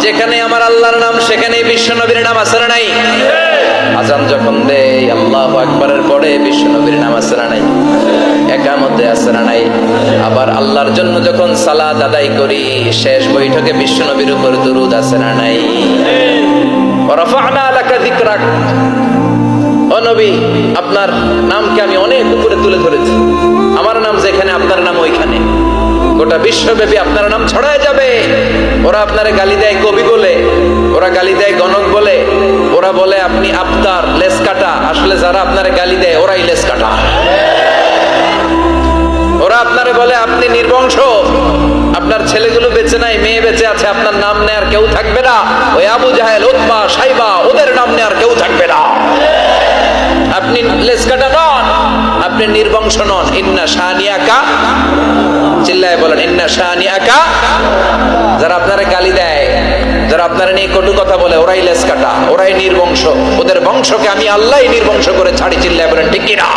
যেখানে আমার আল্লাহর নাম, সেখানেই বিশ্ব নবীর নাম নাই। আজান যখন দেয়, আল্লাহু পরে বিশ্ব নবীর নাম নাই। একামতে নাই। আবার আল্লাহর জন্য যখন করি, শেষ বৈঠকে বিশ্ব নবীর উপর দুরুদ আছে নাই। ওয়ারাফা'না লাকা যিকরাক। ও নবী, আপনার নামকে আমি অনেক উপরে তুলে ধরেছি। গোটা বিশ্বব্যাপী আপনার নাম ছড়ায় যাবে। ওরা আপনারে গালি দেয় কবি বলে, ওরা গালি দেয় গণক বলে, ওরা বলে আপনি আপনার লেস কাটা আসলে যারা আপনারে গালি দেয়, ওরাই লেস কাটা ওরা আপনারে বলে আপনি নির্বংশ। আপনার ছেলেগুলো বেঁচে নাই, মেয়ে বেঁচে আছে, আপনার নাম নেয়ার কেউ থাকবে না। ওই আবু জাহেল উতবা সাইবা, ওদের নাম নেয়ার কেউ থাকবে না। আপনি লেসকাটা নন, আপনি নির্বংশ নন। ইন্না শাহানিয়াকা বলেন যারা আপনারা গালি দেয়, যারা আপনারা নিয়ে কটু কথা বলে, ওরাই লেস কাটা ওরাই নির্বংশ। ওদের বংশকে আমি আল্লাহ নির্বংশ করে ছাড়ি, চিল্লায় বলেন, ঠিক কিনা?